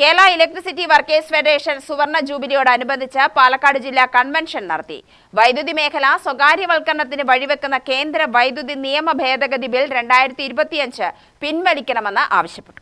Kerala electricity workers federation സുവർണ ജൂബിലിയോടനുബന്ധിച്ച് പാലക്കാട് ജില്ലാ convention നടത്തി. വൈദ്യുതി മേഖല സ്വകാര്യവൽക്കരണത്തിന് വഴിവെക്കുന്ന കേന്ദ്ര വൈദ്യുതി നിയമ ഭേദഗതി ബിൽ രണ്ടായിരത്തി ഇരുപത്തിയഞ്ച് പിൻവലിക്കണമെന്ന് ആവശ്യപ്പെട്ടു.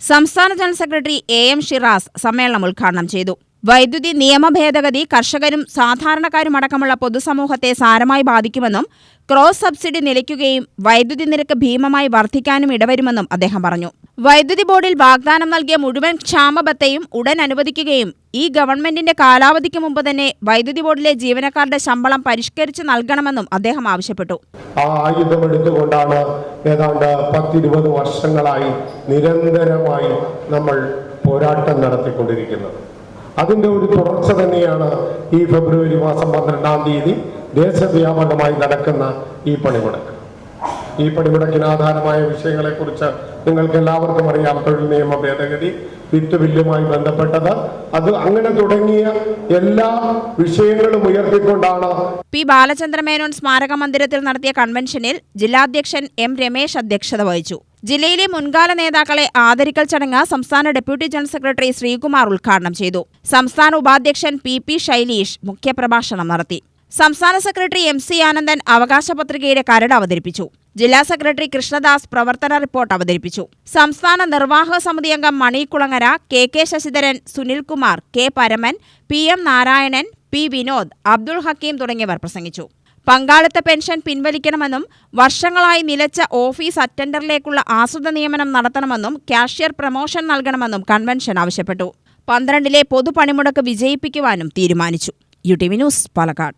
സംസ്ഥാന general secretary A M Shiraz സമ്മേളനം ഉദ്ഘാടനം ചെയ്തു. വൈദ്യുതി നിയമ ഭേദഗതി കർഷകരും സാധാരണക്കാരും അടക്കമുള്ള പൊതുസമൂഹത്തെ സാരമായി ബാധിക്കുമെന്നും ക്രോസ് സബ്സിഡി നിലയ്ക്കുകയും വൈദ്യുതി നിരക്ക് ഭീമമായി വർദ്ധിക്കാനും ഇടവരുമെന്നും അദ്ദേഹം പറഞ്ഞു. വൈദ്യുതി ബോർഡിൽ വാഗ്ദാനം നൽകിയ മുഴുവൻ ക്ഷാമബത്തയും ഉടൻ അനുവദിക്കുകയും ഈ ഗവൺമെന്റിന്റെ കാലാവധിക്ക് മുമ്പ് തന്നെ വൈദ്യുതി ബോർഡിലെ ജീവനക്കാരുടെ ശമ്പളം പരിഷ്കരിച്ച് നൽകണമെന്നും അദ്ദേഹം ആവശ്യപ്പെട്ടു. ആ ആയുധം എടുത്തുകൊണ്ടാണ് ഏതാണ്ട് പത്തിരുപത് വർഷങ്ങളായി നിരന്തരമായി നമ്മൾ പോരാട്ടം നടത്തിക്കൊണ്ടിരിക്കുന്നത്. അതിന്റെ ഒരു തുടർച്ച തന്നെയാണ് ഈ ഫെബ്രുവരി മാസം പന്ത്രണ്ടാം തീയതി ദേശവ്യാപകമായി നടക്കുന്ന ഈ പണിമുടക്ക്. ഈ പടിമുടക്കിന് ആധാരമായ വിഷയങ്ങളെക്കുറിച്ച് നിങ്ങൾക്ക് എല്ലാവർക്കും അറിയാം. തൊഴിൽ നിയമ ഭേദഗതി വിത്ത് ബില്ലുമായി ബന്ധപ്പെട്ടത്. അത് അങ്ങനെ തുടങ്ങിയ എല്ലാ വിഷയങ്ങളും ഉയർത്തിക്കൊണ്ടാണ്. പി ബാലചന്ദ്രമേനോൻ സ്മാരക മന്ദിരത്തിൽ നടത്തിയ കൺവെൻഷനിൽ ജില്ലാധ്യക്ഷൻ എം രമേശ് അധ്യക്ഷത വഹിച്ചു. ജില്ലയിലെ മുൻകാല നേതാക്കളെ ആദരിക്കൽ ചടങ്ങ് സംസ്ഥാന ഡെപ്യൂട്ടി ജനറൽ സെക്രട്ടറി ശ്രീകുമാർ ഉദ്ഘാടനം ചെയ്തു. സംസ്ഥാന ഉപാധ്യക്ഷൻ പി പി ശൈലീഷ് മുഖ്യപ്രഭാഷണം നടത്തി. സംസ്ഥാന സെക്രട്ടറി എം സി ആനന്ദൻ അവകാശ പത്രികയുടെ കരട് അവതരിപ്പിച്ചു. ജില്ലാ സെക്രട്ടറി കൃഷ്ണദാസ് പ്രവർത്തന റിപ്പോർട്ട് അവതരിപ്പിച്ചു. സംസ്ഥാന നിർവാഹക സമിതി അംഗം Mani Kulangara K K Sasidharan Sunilkumar K Paraman P M Narayanan P Vinod Abdul Hakeem തുടങ്ങിയവർ പ്രസംഗിച്ചു. പങ്കാളിത്ത പെൻഷൻ പിൻവലിക്കണമെന്നും വർഷങ്ങളായി നിലച്ച ഓഫീസ് അറ്റൻഡറിലേക്കുള്ള ആശ്രിത നിയമനം നടത്തണമെന്നും കാഷ്യർ പ്രമോഷൻ നൽകണമെന്നും കൺവെൻഷൻ ആവശ്യപ്പെട്ടു. പന്ത്രണ്ടിലെ പൊതുപണിമുടക്ക് വിജയിപ്പിക്കുവാനും തീരുമാനിച്ചു. U T V news Palakkad.